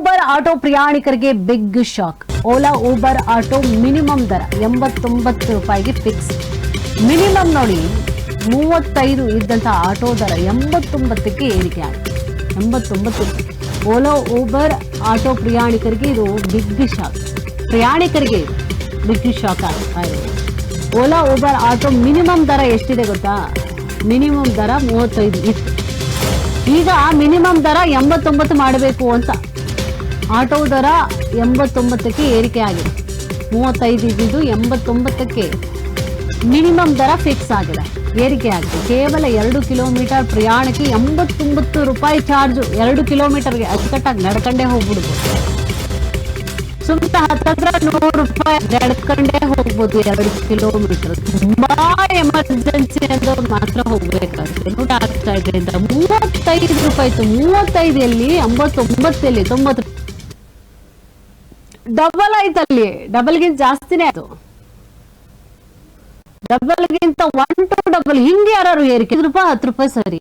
Uber auto ಪ್ರಯಾಣಿಕರಿಗೆ big shock Ola Uber auto minimum ದರ ಎಂಬತ್ತೊಂಬತ್ತು ರೂಪಾಯಿಗೆ ಫಿಕ್ಸ್ ಮಿನಿಮಮ್ ನೋಡಿ, ಮೂವತ್ತೈದು ಇದ್ದಂಥ ಆಟೋ ದರ ಎಂಬತ್ತೊಂಬತ್ತಕ್ಕೆ ಏರಿಕೆ ಆಗಿದೆ ಎಂಬತ್ತೊಂಬತ್ತು. ಓಲಾ ಊಬರ್ ಆಟೋ ಪ್ರಯಾಣಿಕರಿಗೆ ಇದು ಬಿಗ್ ಶಾಕ್ ಪ್ರಯಾಣಿಕರಿಗೆ ಬಿಗ್ ಶಾಕ್ ಆಗ್ತಾ ಇದೆ. ಓಲಾ ಊಬರ್ ಆಟೋ ಮಿನಿಮಮ್ ದರ ಎಷ್ಟಿದೆ ಗೊತ್ತಾ? ಮಿನಿಮಮ್ ದರ ಮೂವತ್ತೈದು ಇತ್ತು. ಈಗ ಮಿನಿಮಮ್ ದರ ಎಂಬತ್ತೊಂಬತ್ತು ಮಾಡಬೇಕು ಅಂತ. ಆಟೋ ದರ ಎಂಬತ್ತೊಂಬತ್ತಕ್ಕೆ ಏರಿಕೆ ಆಗಿದೆ ಮೂವತ್ತೈದು ಇದ್ದಿದ್ದು ಎಂಬತ್ತೊಂಬತ್ತಕ್ಕೆ ಮಿನಿಮಮ್ ದರ ಫಿಕ್ಸ್ ಆಗಿದೆ ಏರಿಕೆ ಆಗಿದೆ ಕೇವಲ ಎರಡು ಕಿಲೋಮೀಟರ್ ಪ್ರಯಾಣಕ್ಕೆ ಎಂಬತ್ತೊಂಬತ್ತು ರೂಪಾಯಿ ಚಾರ್ಜು ಎರಡು ಕಿಲೋಮೀಟರ್ಗೆ ಅಚ್ಚುಕಟ್ಟಾಗಿ ನಡ್ಕೊಂಡೇ ಹೋಗ್ಬಿಡ್ಬೋದು ಸುಮ್ಮನೆ ಹತ್ತತ್ರ ನೂರು ರೂಪಾಯಿ ನಡ್ಕೊಂಡೇ ಹೋಗ್ಬೋದು ಎರಡು ಕಿಲೋಮೀಟರ್. ತುಂಬಾ ಎಮರ್ಜೆನ್ಸಿ ಅಂದ್ರೆ ಮಾತ್ರ ಹೋಗ್ಬೇಕಾಗುತ್ತೆ. ಊಟ ಆಗ್ತಾ ಇದ್ರಿಂದ ಮೂವತ್ತೈದು ರೂಪಾಯಿ ಎಲ್ಲಿ ಎಂಬತ್ತೊಂಬತ್ತಲ್ಲಿ ತೊಂಬತ್ತು ಡಬಲ್ ಆಯ್ತಲ್ಲಿ. ಡಬಲ್ಗಿಂತ ಜಾಸ್ತಿನೇ ಆಯ್ತು. ಡಬಲ್ಗಿಂತ ಒನ್ ಟು ಡಬಲ್ ಹಿಂಗೆ ಯಾರು ಏರಿಕೆ ರೂಪಾಯಿ ಹತ್ತು ರೂಪಾಯಿ ಸರಿ.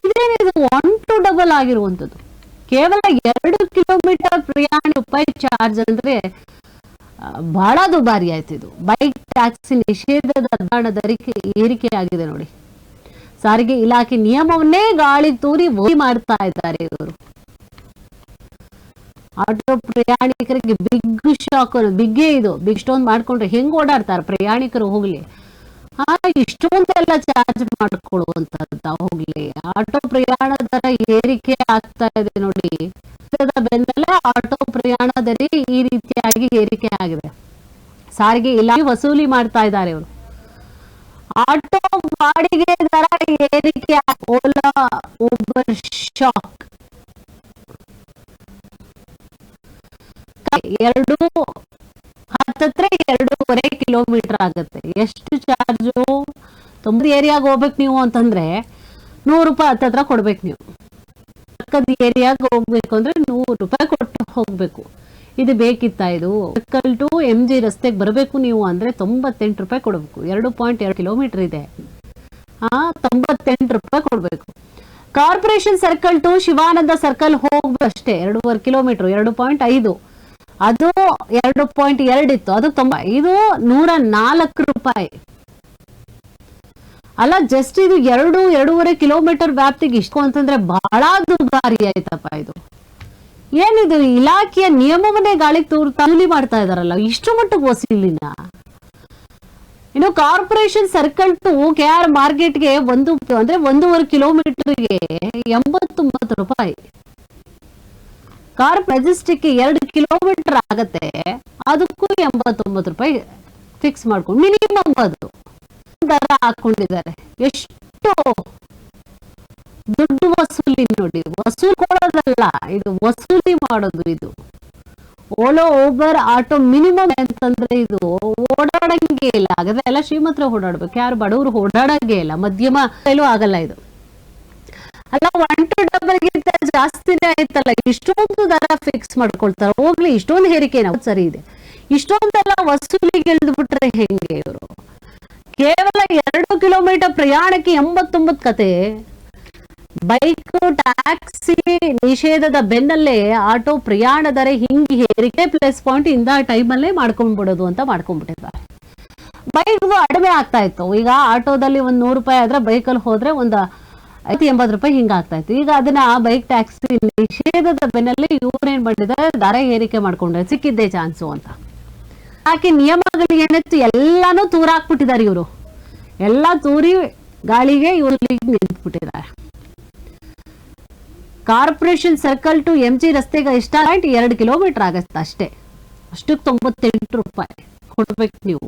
ಇದೇನಿದು? ಒನ್ ಟು ಡಬಲ್ ಆಗಿರುವಂಥದ್ದು. ಕೇವಲ ಎರಡು ಕಿಲೋಮೀಟರ್ ಪ್ರಯಾಣ ರೂಪಾಯಿ ಚಾರ್ಜ್ ಅಂದ್ರೆ ಬಹಳ ದುಬಾರಿ ಆಯ್ತು ಇದು. ಬೈಕ್ ಟ್ಯಾಕ್ಸಿ ನಿಷೇಧದ ಏರಿಕೆ ಆಗಿದೆ ನೋಡಿ. ಸಾರಿಗೆ ಇಲಾಖೆ ನಿಯಮವನ್ನೇ ಗಾಳಿ ತೂರಿ ಓದಿ ಮಾಡ್ತಾ ಇದ್ದಾರೆ ಇವರು. ಆಟೋ ಪ್ರಯಾಣಿಕರಿಗೆ ಬಿಗ್ ಶಾಕ್ ಬಿಗ್ಗೆ ಇದು ಬಿಗ್ ಸ್ಟೋನ್ ಮಾಡ್ಕೊಂಡ್ರೆ ಹೆಂಗ್ ಓಡಾಡ್ತಾರೆ ಪ್ರಯಾಣಿಕರು ಹೋಗ್ಲಿ? ಆ, ಇಷ್ಟೊಂದೆಲ್ಲ ಚಾರ್ಜ್ ಮಾಡ್ಕೊಳ್ಳುವಂತದ್ದ ಹೋಗ್ಲಿ. ಆಟೋ ಪ್ರಯಾಣ ದರ ಏರಿಕೆ ಆಗ್ತಾ ಇದೆ ನೋಡಿ. ಬೆಂದಲ್ಲ ಬೆನ್ನಲ್ಲೇ ಆಟೋ ಪ್ರಯಾಣದಲ್ಲಿ ಈ ರೀತಿಯಾಗಿ ಏರಿಕೆ ಆಗಿದೆ. ಸಾರಿಗೆ ಇಲಾಖೆ ವಸೂಲಿ ಮಾಡ್ತಾ ಇದ್ದಾರೆ ಇವರು. ಆಟೋ ಬಾಡಿಗೆ ದರ ಏರಿಕೆ ಓಲಾ ಊಬರ್ ಶಾಕ್ ಎರಡು ಹತ್ತತ್ರ ಎರಡೂವರೆ ಕಿಲೋಮೀಟರ್ ಆಗುತ್ತೆ. ಎಷ್ಟು ಚಾರ್ಜು ತೊಂಬತ್ತು ಏರಿಯಾಗ ಹೋಗ್ಬೇಕು ನೀವು ಅಂತಂದ್ರೆ ನೂರು ರೂಪಾಯಿ ಹತ್ತತ್ರ ಕೊಡ್ಬೇಕು ನೀವು. ಪಕ್ಕದ ಏರಿಯಾಗ ಹೋಗ್ಬೇಕು ಅಂದ್ರೆ ನೂರು ರೂಪಾಯಿ ಕೊಟ್ಟು ಹೋಗ್ಬೇಕು. ಇದು ಬೇಕಿತ್ತ ಇದು? ಸರ್ಕಲ್ ಟು ಎಂ ಜಿ ರಸ್ತೆಗೆ ಬರಬೇಕು ನೀವು ಅಂದ್ರೆ ತೊಂಬತ್ತೆಂಟು ರೂಪಾಯಿ ಕೊಡಬೇಕು. ಎರಡು ಪಾಯಿಂಟ್ ಎರಡು ಕಿಲೋಮೀಟರ್ ಇದೆ. ಆ ತೊಂಬತ್ತೆಂಟು ರೂಪಾಯಿ ಕೊಡ್ಬೇಕು. Corporation circle to Shivananda circle ಹೋಗ್ಬೇಕು ಅಷ್ಟೇ. ಎರಡೂವರೆ ಕಿಲೋಮೀಟರ್, ಎರಡು ಪಾಯಿಂಟ್ ಐದು. ಅದು ಎರಡು ಪಾಯಿಂಟ್ ಎರಡು ಇತ್ತು. ಅದು ತೊಂಬ, ಇದು ನೂರ ನಾಲ್ಕು ರೂಪಾಯಿ. ಅಲ್ಲ ಜಸ್ಟ್ ಇದು ಎರಡು, ಎರಡೂವರೆ ಕಿಲೋಮೀಟರ್ ವ್ಯಾಪ್ತಿಗೆ ಇಷ್ಟು ಅಂತಂದ್ರೆ ಬಹಳ ದುಬಾರಿ ಆಯ್ತಪ್ಪ ಇದು. ಏನಿದು, ಇಲಾಖೆಯ ನಿಯಮವನ್ನೇ ಗಾಳಿಗೆ ತೂರ್, ತೂಲಿ ಮಾಡ್ತಾ ಇದಾರಲ್ಲ, ಇಷ್ಟು ಮಟ್ಟಿಗೆ ವಸೂಲಿನ? ಇನ್ನು corporation circle to K R ಮಾರ್ಕೆಟ್ಗೆ ಒಂದು, ಅಂದ್ರೆ ಒಂದೂವರೆ ಕಿಲೋಮೀಟರ್ಗೆ ಎಂಬತ್ತೊಂಬತ್ತು ರೂಪಾಯಿ. ಕಾರ್ ಮೆಜೆಸ್ಟಿಕ್ ಎರಡು ಕಿಲೋಮೀಟರ್ ಆಗತ್ತೆ, ಅದಕ್ಕೂ ಎಂಬತ್ತೊಂಬತ್ತು ರೂಪಾಯಿ ಫಿಕ್ಸ್ ಮಾಡ್ಕೊಂಡು ಮಿನಿಮಮ್ ಅದು. ದರ ಹಾಕೊಂಡಿದ್ದಾರೆ. ಎಷ್ಟು ದುಡ್ಡು ವಸೂಲಿ ನೋಡಿ, ವಸೂಲಿ ಕೊಡೋದಲ್ಲ, ಇದು ವಸೂಲಿ ಮಾಡೋದು ಇದು. ಓಲೋ ಓಬರ್ ಆಟೋ ಮಿನಿಮಮ್ ಅಂತಂದ್ರೆ ಇದು ಓಡಾಡಂಗೆ ಇಲ್ಲ. ಹಾಗಾದ್ರೆ ಎಲ್ಲ ಶ್ರೀಮಂತ್ರ ಓಡಾಡ್ಬೇಕು, ಯಾರು ಬಡವರು ಓಡಾಡಂಗೆ ಇಲ್ಲ. ಮಧ್ಯಮ ಆಗಲ್ಲ ಇದು. ಅಲ್ಲ ಒನ್ ಟು ಡಬಲ್ ಗಿಂತ ಜಾಸ್ತಿನೇ ಆಯ್ತಲ್ಲ. ಇಷ್ಟೊಂದು ದರ ಫಿಕ್ಸ್ ಮಾಡ್ಕೊಳ್ತಾರೆ ಹೋಗ್ಲಿ, ಇಷ್ಟೊಂದು ಹೇರಿಕೆ ಸರಿ ಇದೆ. ಇಷ್ಟೊಂದೆಲ್ಲ ವಸೂಲಿಗೆ ಬಿಟ್ರೆ ಹೆಂಗೆ ಇವರು? ಕೇವಲ ಎರಡು ಕಿಲೋಮೀಟರ್ ಪ್ರಯಾಣಕ್ಕೆ ಎಂಬತ್ತೊಂಬತ್ತು ಕತೆ. ಬೈಕ್, ಟ್ಯಾಕ್ಸಿ ನಿಷೇಧದ ಬೆನ್ನಲ್ಲೇ ಆಟೋ ಪ್ರಯಾಣ ದರ ಹಿಂಗೆ ಹೇರಿಕೆ ಪ್ಲಸ್ ಪಾಯಿಂಟ್ ಇಂದ ಟೈಮಲ್ಲೇ ಮಾಡ್ಕೊಂಡ್ಬಿಡೋದು ಅಂತ ಮಾಡ್ಕೊಂಡ್ಬಿಟ್ಟಿದ್ದಾರೆ ಬೈಕ್ ಅಡಿಮೆ ಆಗ್ತಾ ಇತ್ತು. ಈಗ ಆಟೋದಲ್ಲಿ ಒಂದ್ ನೂರು ರೂಪಾಯಿ ಆದ್ರೆ ಬೈಕಲ್ಲಿ ಹೋದ್ರೆ ಒಂದು ಐದು ಎಂಬತ್ತು ರೂಪಾಯಿ ಹಿಂಗಾಗ್ತಾ ಇತ್ತು ಈಗ ಅದನ್ನ ಬೈಕ್ ಟ್ಯಾಕ್ಸಿ ನಿಷೇಧದ ಬೆನ್ನಲ್ಲೇ ಇವ್ರೇನ್ ಮಾಡಿದ್ದಾರೆ? ದರ ಏರಿಕೆ ಮಾಡ್ಕೊಂಡ್ರೆ ಸಿಕ್ಕಿದ್ದೇ ಚಾನ್ಸು ಅಂತ. ಯಾಕೆ ನಿಯಮಗಳು ಏನಿತ್ತು ಎಲ್ಲಾನು ತೂರಾಕ್ಬಿಟ್ಟಿದ್ದಾರೆ ಇವರು. ಎಲ್ಲ ತೂರಿ ಗಾಳಿಗೆ ಇವರು ನಿಂತ್ಬಿಟ್ಟಿದ್ದಾರೆ. Corporation circle to M G ರಸ್ತೆಗೆ ಇಷ್ಟ ಪಾಯಿಂಟ್ ಎರಡು ಕಿಲೋಮೀಟರ್ ಆಗತ್ತೆ ಅಷ್ಟೇ. ಅಷ್ಟಕ್ಕೆ ತೊಂಬತ್ತೆಂಟು ರೂಪಾಯಿ ಕೊಡ್ಬೇಕು ನೀವು.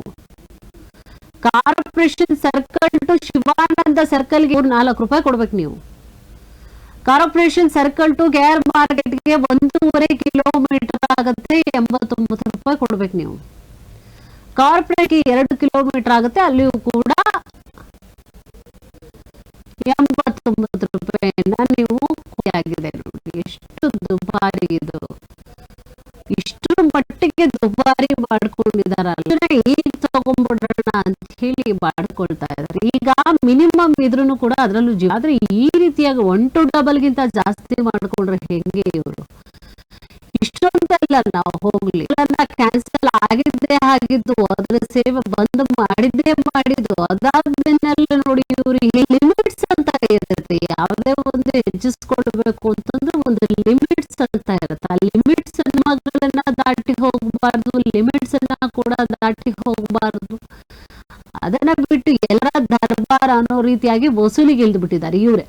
ಕಾರ್ಪೊರೇಷನ್ ಸರ್ಕಲ್ ಟು ಶಿವಾನಂದ ಸರ್ಕಲ್ಗೆ ನಾಲ್ಕು ರೂಪಾಯಿ ಕೊಡ್ಬೇಕು ನೀವು. ಕಾರ್ಪೊರೇಷನ್ ಸರ್ಕಲ್ ಟು ಗೇರ್ ಮಾರ್ಕೆಟ್ಗೆ ಒಂದೂವರೆ ಕಿಲೋಮೀಟರ್ ಆಗುತ್ತೆ ಎಂಬತ್ತೊಂಬತ್ತು ರೂಪಾಯಿ ಕೊಡ್ಬೇಕು ನೀವು. ಕಾರ್ಪೊರೇಟ್ಗೆ ಎರಡು ಕಿಲೋಮೀಟರ್ ಆಗುತ್ತೆ, ಅಲ್ಲಿಯೂ ಕೂಡ ಎಂಬತ್ತೊಂಬತ್ತು ರೂಪಾಯಿನ ನೀವು ಆಗಿದೆ ನೋಡಿ ಎಷ್ಟು ದುಬಾರಿ ಮಟ್ಟಿಗೆ ದುಬಾರಿ ಮಾಡ್ಕೊಂಡಿದಾರಲ್ಲ. ಈಗ ತಗೊಂಡ್ಬಿಡೋಣ ಅಂತ ಹೇಳಿ ಮಾಡ್ಕೊಳ್ತಾ ಇದಾರೆ. ಈಗ ಮಿನಿಮಮ್ ಇದ್ರೂ ಕೂಡ ಅದರಲ್ಲೂ ಜೀವ ಆದ್ರೆ ಈ ರೀತಿಯಾಗಿ ಒನ್ ಟು ಡಬಲ್ ಗಿಂತ ಜಾಸ್ತಿ ಮಾಡ್ಕೊಂಡ್ರೆ ಹೆಂಗೆ ಇವರು? ಇಷ್ಟು ಅಂತ ಇಲ್ಲ ನಾವು ಹೋಗ್ಲಿ. ಕ್ಯಾನ್ಸಲ್ ಆಗಿದ್ದೇ ಆಗಿದ್ದು, ಅದ್ರ ಸೇವೆ ಬಂದ್ ಮಾಡಿದ್ದೆ ಮಾಡಿದ್ದು, ಅದಾದ್ಮೇಲೆ ನೋಡಿ ಇವ್ರಿಗೆ ಲಿಮಿಟ್ಸ್ ಅಂತ ಇರುತ್ತೆ. ಯಾವ್ದೇ ಒಂದು ಹೆಚ್ಚಿಸ್ಕೊಳ್ಬೇಕು ಅಂತಂದ್ರೆ ಒಂದು ಲಿಮಿಟ್ಸ್ ಅಂತ ಇರುತ್ತೆ. ಆ ಲಿಮಿಟ್ಸ್ ಮಗಳನ್ನ ದಾಟಿ ಹೋಗ್ಬಾರ್ದು ಲಿಮಿಟ್ಸ್ ಅನ್ನ ಕೂಡ ದಾಟಿ ಹೋಗ್ಬಾರ್ದು ಅದನ್ನ ಬಿಟ್ಟು ಎಲ್ಲರ ದರ್ಬಾರ್ ಅನ್ನೋ ರೀತಿಯಾಗಿ ವಸೂಲಿಗೆ ಇಳಿದು ಬಿಟ್ಟಿದ್ದಾರೆ ಇವರೇ.